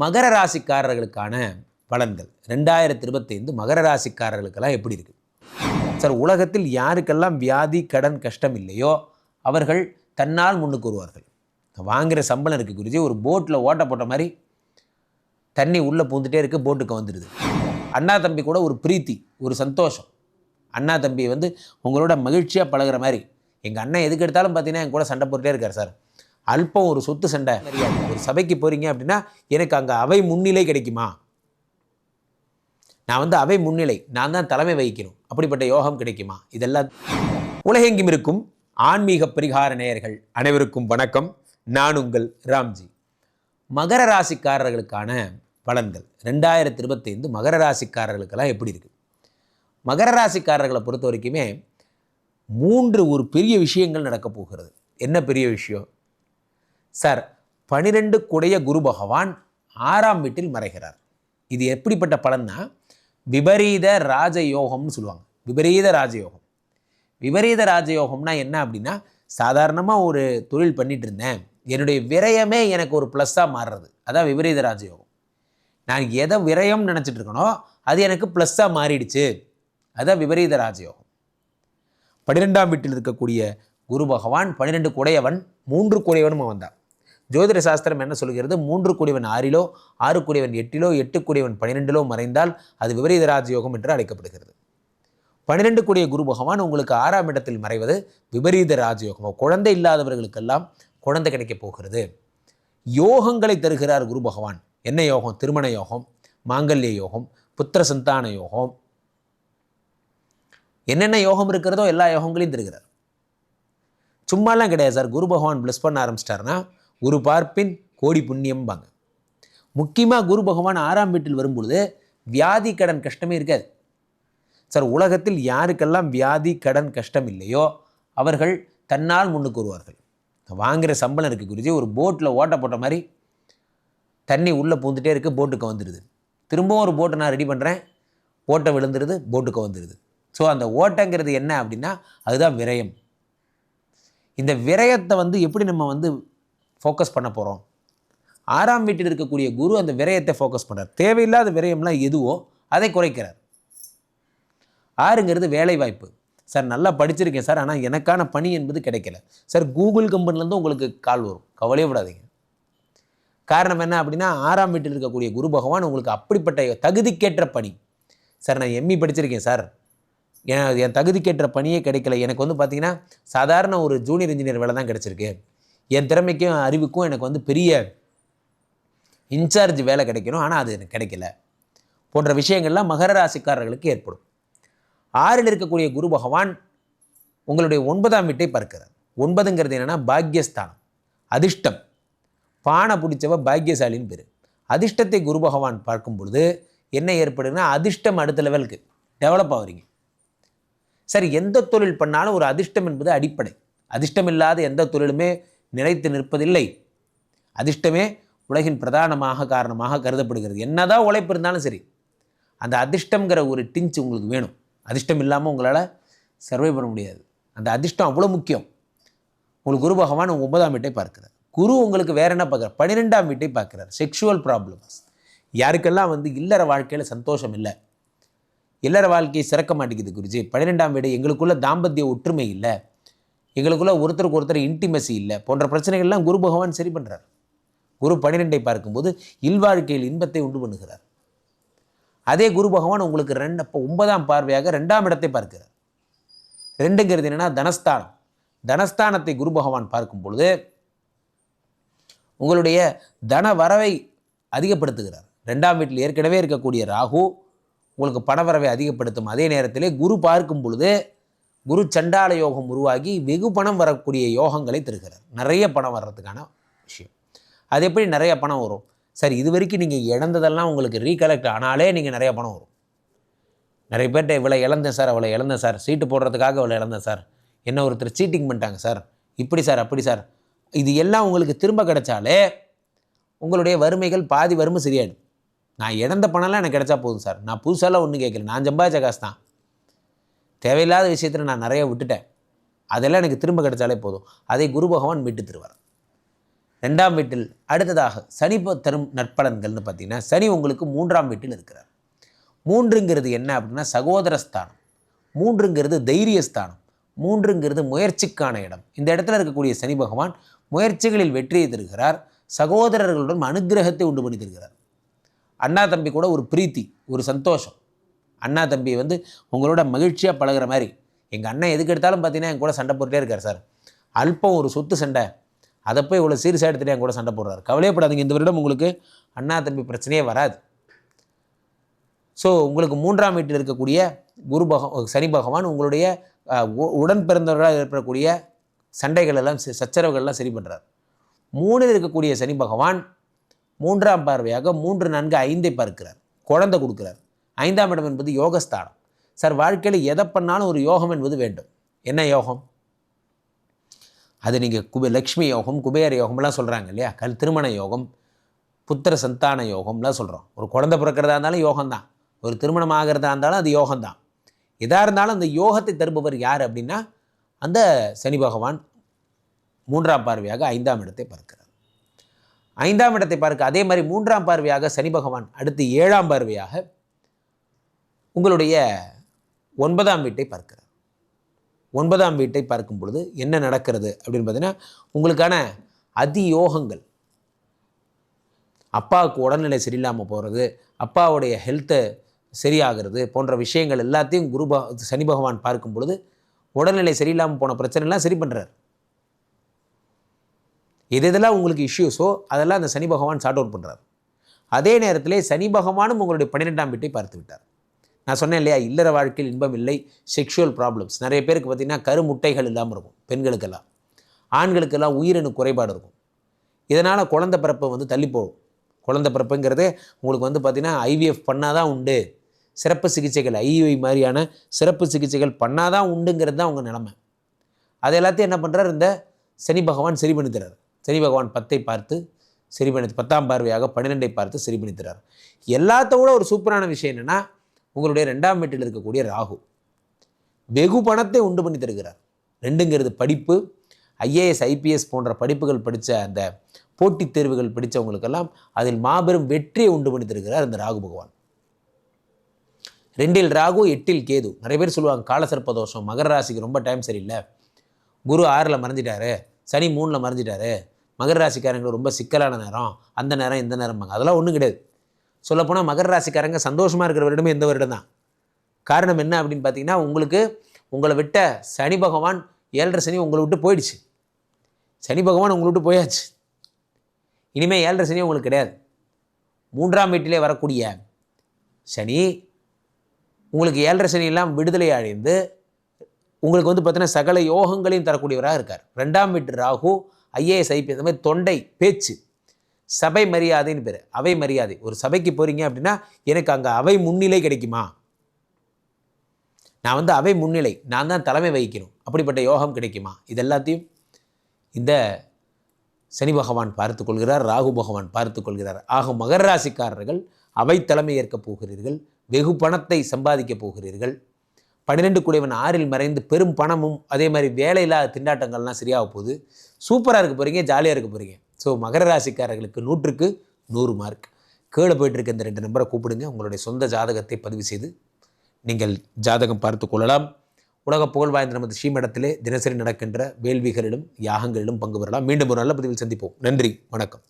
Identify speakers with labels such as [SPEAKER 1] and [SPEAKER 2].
[SPEAKER 1] மகர ராசிக்காரர்களுக்கான பலன்கள். ரெண்டாயிரத்தி இருபத்தைந்து மகர ராசிக்காரர்களுக்கெல்லாம் எப்படி இருக்குது சார் உலகத்தில் யாருக்கெல்லாம் வியாதி கடன் கஷ்டம் இல்லையோ அவர்கள் தன்னால் முன்னுக்கு வருவார்கள். வாங்குகிற சம்பளம் இருக்குது குருஜி ஒரு போட்டில் ஓட்ட போட்ட மாதிரி தண்ணி உள்ளே பூந்துட்டே இருக்குது போட்டுக்கு வந்துடுது அண்ணா தம்பி கூட ஒரு பிரீத்தி ஒரு சந்தோஷம். அண்ணா தம்பி வந்து உங்களோட மகிழ்ச்சியாக பழகுற மாதிரி. எங்கள் அண்ணன் எதுக்கு எடுத்தாலும் பார்த்தீங்கன்னா என் கூட சண்டை போட்டுட்டே இருக்கார் சார். அல்பம் ஒரு சொத்து சண்டை. ஒரு சபைக்கு போகிறீங்க அப்படின்னா எனக்கு அங்கே அவை முன்னிலை கிடைக்குமா? நான் வந்து அவை முன்னிலை. நான் தான் தலைமை வகிக்கணும். அப்படிப்பட்ட யோகம் கிடைக்குமா? இதெல்லாம் உலகெங்கும் இருக்கும் ஆன்மீக பரிகார நேயர்கள் அனைவருக்கும் வணக்கம். நான் உங்கள் ராம்ஜி. மகர ராசிக்காரர்களுக்கான பலன்கள். ரெண்டாயிரத்தி இருபத்தைந்து மகர ராசிக்காரர்களுக்கெல்லாம் எப்படி இருக்குது மகர ராசிக்காரர்களை பொறுத்த வரைக்குமே மூன்று ஒரு பெரிய விஷயங்கள் நடக்கப் போகிறது. என்ன பெரிய விஷயம்? சார் பனிரெண்டு குடைய குரு பகவான் ஆறாம் வீட்டில் மறைகிறார். இது எப்படிப்பட்ட பலன்னா விபரீத ராஜயோகம்னு சொல்லுவாங்க. விபரீத ராஜயோகம். விபரீத ராஜயோகம்னா என்ன அப்படின்னா சாதாரணமாக ஒரு தொழில் பண்ணிட்டு இருந்தேன். என்னுடைய விரயமே எனக்கு ஒரு ப்ளஸ்ஸாக மாறுறது. அதான் விபரீத ராஜயோகம். நான் எதை விரயம் நினச்சிட்டு இருக்கனோ அது எனக்கு ப்ளஸ்ஸாக மாறிடுச்சு. அதான் விபரீத ராஜயோகம். பன்னிரெண்டாம் வீட்டில் இருக்கக்கூடிய குரு பகவான் பன்னிரெண்டு குடையவன் மூன்று குடையவனும் அவன் தான் ஜோதிட சாஸ்திரம் என்ன சொல்கிறது? மூன்று கூடியவன் ஆறிலோ ஆறு கூடியவன் எட்டிலோ எட்டு கூடியவன் பன்னிரெண்டிலோ மறைந்தால் அது விபரீத ராஜயோகம் என்று அழைக்கப்படுகிறது. பன்னிரெண்டு கூடிய குரு பகவான் உங்களுக்கு ஆறாம் இடத்தில் மறைவது விபரீத ராஜயோகம்? குழந்தை இல்லாதவர்களுக்கெல்லாம் குழந்தை கிடைக்கப் போகிறது. யோகங்களை தருகிறார் குரு பகவான். என்ன யோகம்? திருமண யோகம் மாங்கல்ய யோகம் புத்திர சந்தான யோகம். என்னென்ன யோகம் இருக்கிறதோ எல்லா யோகங்களையும் தருகிறார். சும்மாலாம் கிடையாது சார். குரு பகவான் ப்ளஸ் பண்ண ஆரம்பிச்சிட்டாருன்னா குரு பார்ப்பின் கோடி புண்ணியம்பாங்க. முக்கியமாக குரு பகவான் ஆறாம் வீட்டில் வரும்பொழுது வியாதி கடன் கஷ்டமே இருக்காது. சார் உலகத்தில் யாருக்கெல்லாம் வியாதி கடன் கஷ்டம் இல்லையோ அவர்கள் தன்னால் முன்னுக்கு வருவார்கள். வாங்குகிற சம்பளம் இருக்குது குருஜி ஒரு போட்டில் ஓட்ட போட்ட மாதிரி தண்ணி உள்ளே பூந்துட்டே இருக்குது போட்டுக்கு வந்துடுது திரும்பவும் ஒரு போட்டை நான் ரெடி பண்ணுறேன் ஓட்டை விழுந்துருது போட்டுக்கு வந்துடுது ஸோ அந்த ஓட்டைங்கிறது என்ன அப்படின்னா அதுதான் விரயம். இந்த விரயத்தை வந்து எப்படி நம்ம வந்து ஃபோக்கஸ் பண்ண போகிறோம் ஆறாம் வீட்டில் இருக்கக்கூடிய குரு அந்த விரயத்தை ஃபோக்கஸ் பண்ணுறார் தேவையில்லாத விரயம்லாம் எதுவோ அதை குறைக்கிறார். ஆறுங்கிறது வேலை வாய்ப்பு சார் நல்லா படிச்சிருக்கேன் சார் ஆனால் எனக்கான பணி என்பது கிடைக்கல. சார் கூகுள் கம்பெனிலேருந்து உங்களுக்கு கால் வரும். கவலையே விடாதீங்க காரணம் என்ன அப்படின்னா ஆறாம் வீட்டில் இருக்கக்கூடிய குரு பகவான் உங்களுக்கு அப்படிப்பட்ட தகுதிக்கேற்ற பணி. சார் நான் எம்இ படிச்சிருக்கேன் சார். என் என் தகுதிக்கேற்ற பணியே கிடைக்கல. எனக்கு வந்து பார்த்தீங்கன்னா சாதாரண ஒரு ஜூனியர் இன்ஜினியர் வேலை தான் கிடச்சிருக்கு. என் திறமைக்கும் அறிவுக்கும் எனக்கு வந்து பெரிய இன்சார்ஜ் வேலை கிடைக்கணும். ஆனால் அது எனக்கு கிடைக்கல. போன்ற விஷயங்கள்லாம் மகர ராசிக்காரர்களுக்கு ஏற்படும். ஆறில் இருக்கக்கூடிய குரு பகவான் உங்களுடைய ஒன்பதாம் வீட்டை பார்க்கிறார். ஒன்பதுங்கிறது என்னென்னா பாக்யஸ்தானம் அதிர்ஷ்டம். பானை பிடிச்சவ பாக்யசாலின்னு பேர். அதிர்ஷ்டத்தை குரு பகவான் பார்க்கும் பொழுது என்ன ஏற்படுதுன்னா அதிர்ஷ்டம் அடுத்த லெவலுக்கு டெவலப் ஆகுறீங்க சரி எந்த தொழில் பண்ணாலும் ஒரு அதிர்ஷ்டம் என்பது அடிப்படை. அதிர்ஷ்டம் இல்லாத எந்த தொழிலுமே நிலைத்து நிற்பதில்லை. அதிர்ஷ்டமே உலகின் பிரதானமாக காரணமாக கருதப்படுகிறது. என்னதான் உழைப்பு இருந்தாலும் சரி அந்த அதிர்ஷ்டங்கிற ஒரு டிஞ்ச் உங்களுக்கு வேணும். அதிர்ஷ்டம் இல்லாமல் உங்களால் சர்வை பண்ண முடியாது. அந்த அதிர்ஷ்டம் அவ்வளோ முக்கியம். உங்களுக்கு குரு பகவான் ஒன்பதாம் வீட்டை பார்க்குறார். குரு உங்களுக்கு வேற என்ன பார்க்குறார்? பன்னிரெண்டாம் வீட்டை பார்க்குறார். செக்ஷுவல் ப்ராப்ளம்ஸ் யாருக்கெல்லாம் வந்து இல்லற வாழ்க்கையில் சந்தோஷம் இல்லை இல்லற வாழ்க்கையை சிறக்க மாட்டேங்குது குருஜி. பன்னிரெண்டாம் வீடு எங்களுக்குள்ள தாம்பத்திய ஒற்றுமை இல்லை. எங்களுக்குள்ள ஒருத்தருக்கு ஒருத்தர் இன்டிமசி இல்லை. போன்ற பிரச்சனைகள்லாம் குரு பகவான் சரி பண்ணுறார் குரு பன்னிரெண்டை பார்க்கும்போது இல்வாழ்க்கையில் இன்பத்தை உண்டு பண்ணுகிறார். அதே குரு பகவான் உங்களுக்கு ரெண்டு அப்போ ஒன்பதாம் பார்வையாக ரெண்டாம் இடத்தை பார்க்கிறார். ரெண்டுங்கிறது என்னன்னா தனஸ்தானம். தனஸ்தானத்தை குரு பகவான் பார்க்கும் பொழுது உங்களுடைய தன வரவை அதிகப்படுத்துகிறார். ரெண்டாம் வீட்டில் ஏற்கனவே இருக்கக்கூடிய ராகு உங்களுக்கு பணவரவை அதிகப்படுத்தும் அதே நேரத்திலே குரு பார்க்கும் பொழுது குரு சண்டால யோகம் உருவாகி வெகு பணம் வரக்கூடிய யோகங்களை தருகிறார். நிறைய பணம் வர்றதுக்கான விஷயம். அது எப்படி நிறைய பணம் வரும்? சார் இது வரைக்கும் நீங்கள் இழந்ததெல்லாம் உங்களுக்கு ரீகலெக்ட் ஆனாலே நீங்கள் நிறைய பணம் வரும். நிறைய பேர்கிட்ட இவ்வளோ இழந்தேன் சார் அவ்வளோ இழந்தேன் சார். சீட்டு போடுறதுக்காக இவ்வளோ இழந்தேன் சார். என்ன ஒருத்தர் சீட்டிங் பண்ணிட்டாங்க சார்? இப்படி சார் அப்படி சார். இது எல்லாம் உங்களுக்கு திரும்ப கிடைச்சாலே உங்களுடைய வறுமைகள் பாதி வறுமை சரியாயிடும். நான் இழந்த பணம்லாம் எனக்கு கிடைச்சா போதும் சார். நான் புதுசாலாம் ஒன்றும் கேட்கல. நான் சம்பாதிச்ச காசு தான். தேவையில்லாத விஷயத்தில் நான் நிறைய விட்டுட்டேன். அதெல்லாம் எனக்கு திரும்ப கிடைச்சாலே போதும். அதை குரு பகவான் மீட்டு தருவார். ரெண்டாம் வீட்டில் அடுத்ததாக சனி தரும் நற்பலன்கள்னு பார்த்தீங்கன்னா சனி உங்களுக்கு மூன்றாம் வீட்டில் இருக்கிறார். மூன்றுங்கிறது என்ன அப்படின்னா சகோதரஸ்தானம் மூன்றுங்கிறது தைரியஸ்தானம் மூன்றுங்கிறது முயற்சிக்கான இடம். இந்த இடத்துல இருக்கக்கூடிய சனி பகவான் முயற்சிகளில் வெற்றியை தருகிறார். சகோதரர்களுடன் அனுக்கிரகத்தை உண்டு பண்ணி தருகிறார். அண்ணா தம்பி கூட ஒரு பிரீத்தி ஒரு சந்தோஷம். அண்ணா தம்பி வந்து உங்களோட மகிழ்ச்சியாக பழகுற மாதிரி. எங்கள் அண்ணன் எதுக்கு எடுத்தாலும் பார்த்தீங்கன்னா என் கூட சண்டை போட்டுட்டே இருக்கார் சார். அல்பம் ஒரு சொத்து சண்டை. அதை போய் இவ்வளோ சீரியஸாக எடுத்துகிட்டு என் கூட சண்டை போடுறாரு. கவலையப்படாதீங்க இந்த வருடம் உங்களுக்கு அண்ணா தம்பி பிரச்சனையே வராது. ஸோ உங்களுக்கு மூன்றாம் வீட்டில் இருக்கக்கூடிய குரு பக சனி பகவான் உங்களுடைய உ- உடன் பிறந்தவர்களாக ஏற்படக்கூடிய சண்டைகள் எல்லாம் சச்சரவுகள்லாம் சரி பண்ணுறார் மூணில் இருக்கக்கூடிய சனி பகவான் மூன்றாம் பார்வையாக மூன்று நான்கு ஐந்தை பார்க்கிறார். குழந்தை கொடுக்குறார். ஐந்தாம் இடம் என்பது யோகஸ்தானம். சார் வாழ்க்கையில் எதை பண்ணாலும் ஒரு யோகம் என்பது வேண்டும். என்ன யோகம்? அது நீங்கள் குபே லக்ஷ்மி யோகம் குபேர யோகம்லாம் சொல்கிறாங்க இல்லையா? கல் திருமண யோகம் புத்திர சந்தான யோகம்லாம் சொல்கிறோம் ஒரு குழந்தை பிறக்கிறதா இருந்தாலும் யோகம்தான். ஒரு திருமணம் ஆகிறதா இருந்தாலும் அது யோகம்தான். எதாக இருந்தாலும் அந்த யோகத்தை தருபவர் யார் அப்படின்னா அந்த சனி பகவான் மூன்றாம் பார்வையாக ஐந்தாம் இடத்தை பார்க்கிறார். ஐந்தாம் இடத்தை பார்க்க அதே மாதிரி மூன்றாம் பார்வையாக சனி பகவான் அடுத்து ஏழாம் பார்வையாக உங்களுடைய ஒன்பதாம் வீட்டை பார்க்கிறார். ஒன்பதாம் வீட்டை பார்க்கும் பொழுது என்ன நடக்கிறது அப்படின்னு பார்த்தீங்கன்னா உங்களுக்கான அதியோகங்கள். அப்பாவுக்கு உடல்நிலை சரியில்லாமல் போகிறது அப்பாவுடைய ஹெல்த்தை சரியாகிறது போன்ற விஷயங்கள் எல்லாத்தையும் குரு சனி பகவான் பார்க்கும் பொழுது உடல்நிலை சரியில்லாமல் போன பிரச்சனைலாம் சரி பண்ணுறார் எது எதெல்லாம் உங்களுக்கு இஷ்யூஸோ அதெல்லாம் அந்த சனி பகவான் சார்ட் அவுட் பண்ணுறார் அதே நேரத்திலே சனி பகவானும் உங்களுடைய பன்னிரெண்டாம் வீட்டை பார்த்து விட்டார். நான் சொன்னேன் இல்லையா இல்லற வாழ்க்கையில் இன்பம் இல்லை செக்ஷுவல் ப்ராப்ளம்ஸ் நிறைய பேருக்கு பார்த்திங்கன்னா கருமுட்டைகள் இல்லாமல் இருக்கும் பெண்களுக்கெல்லாம். ஆண்களுக்கெல்லாம் உயிரணு குறைபாடு இருக்கும். இதனால் குழந்த பிறப்பு வந்து தள்ளி போகும். குழந்த பிறப்புங்கிறதே உங்களுக்கு வந்து பார்த்திங்கன்னா ஐவிஎஃப் பண்ணால் தான் உண்டு. சிறப்பு சிகிச்சைகள் ஐவி மாதிரியான சிறப்பு சிகிச்சைகள் பண்ணால் தான் உண்டுங்கிறது தான் உங்கள் நிலமை. அது எல்லாத்தையும் என்ன பண்ணுறார் இந்த சனி பகவான் சரி பண்ணி தர்றார் சனி பகவான் பத்தை பார்த்து சரி பண்ணி பத்தாம் பார்வையாக பன்னிரெண்டை பார்த்து சரி பண்ணி தர்றார் எல்லாத்த விட ஒரு சூப்பரான விஷயம் என்னென்னா உங்களுடைய ரெண்டாம் வீட்டில் இருக்கக்கூடிய ராகு வெகு பணத்தை உண்டு பண்ணி தருகிறார். ரெண்டுங்கிறது படிப்பு. ஐஏஎஸ் ஐபிஎஸ் போன்ற படிப்புகள் படித்த அந்த போட்டித் தேர்வுகள் படித்தவங்களுக்கெல்லாம் அதில் மாபெரும் வெற்றியை உண்டு பண்ணி தருகிறார் அந்த ராகு பகவான். ரெண்டில் ராகு எட்டில் கேது. நிறைய பேர் சொல்லுவாங்க காலசர்ப்ப தோஷம் மகர ராசிக்கு ரொம்ப டைம் சரியில்லை. குரு ஆறில் மறைஞ்சிட்டாரு சனி மூணில் மறைஞ்சிட்டாரு மகர ராசிக்காரங்களுக்கு ரொம்ப சிக்கலான நேரம் அந்த நேரம் இந்த நேரம் அதெல்லாம் ஒன்றும் கிடையாது. சொல்லப்போனால் மகர ராசிக்காரங்க சந்தோஷமாக இருக்கிற வருடமே இந்த வருடம் தான் காரணம் என்ன அப்படின்னு பார்த்தீங்கன்னா உங்களுக்கு உங்களை விட்ட சனி பகவான் ஏழரை சனி உங்களை விட்டு போயிடுச்சு. சனி பகவான் உங்களை விட்டு போயாச்சு. இனிமேல் ஏழரை சனி உங்களுக்கு கிடையாது. மூன்றாம் வீட்டிலே வரக்கூடிய சனி உங்களுக்கு ஏழரை சனியெல்லாம் விடுதலை அடைந்து உங்களுக்கு வந்து பார்த்தீங்கன்னா சகல யோகங்களையும் தரக்கூடியவராக இருக்கார். ரெண்டாம் வீட்டு ராகு ஐஏஎஸ் ஐபிஎஸ் அந்த மாதிரி தொண்டை பேச்சு. சபை மரியாதைன்னு பேர். அவை மரியாதை. ஒரு சபைக்கு போகிறீங்க அப்படின்னா எனக்கு அங்கே அவை முன்னிலை கிடைக்குமா? நான் வந்து அவை முன்னிலை. நான் தான் தலைமை வகிக்கணும். அப்படிப்பட்ட யோகம் கிடைக்குமா? இது எல்லாத்தையும் இந்த சனி பகவான் பார்த்து கொள்கிறார் ராகு பகவான் பார்த்து கொள்கிறார். ஆக மகர ராசிக்காரர்கள் அவை தலைமை ஏற்கப் போகிறீர்கள் வெகு பணத்தை சம்பாதிக்கப் போகிறீர்கள். பன்னிரெண்டு குடைவன் ஆறில் மறைந்து பெரும் பணமும் அதே மாதிரி வேலையில்லாத திண்டாட்டங்கள்லாம் சரியாக போகுது. சூப்பராக இருக்க போகிறீங்க ஜாலியாக இருக்க போகிறீங்க ஸோ மகர ராசிக்காரர்களுக்கு நூற்றுக்கு நூறு மார்க் கீழே போயிட்டு இருக்க இந்த ரெண்டு நம்பரை கூப்பிடுங்க. உங்களுடைய சொந்த ஜாதகத்தை பதிவு செய்து நீங்கள் ஜாதகம் பார்த்து கொள்ளலாம். உலக புகழ் வாய்ந்த நமது ஸ்ரீமடத்திலே தினசரி நடக்கின்ற வேள்விகளிலும் யாகங்களிலும் பங்கு பெறலாம். மீண்டும் ஒரு நல்ல பதிவில் சந்திப்போம். நன்றி. வணக்கம்.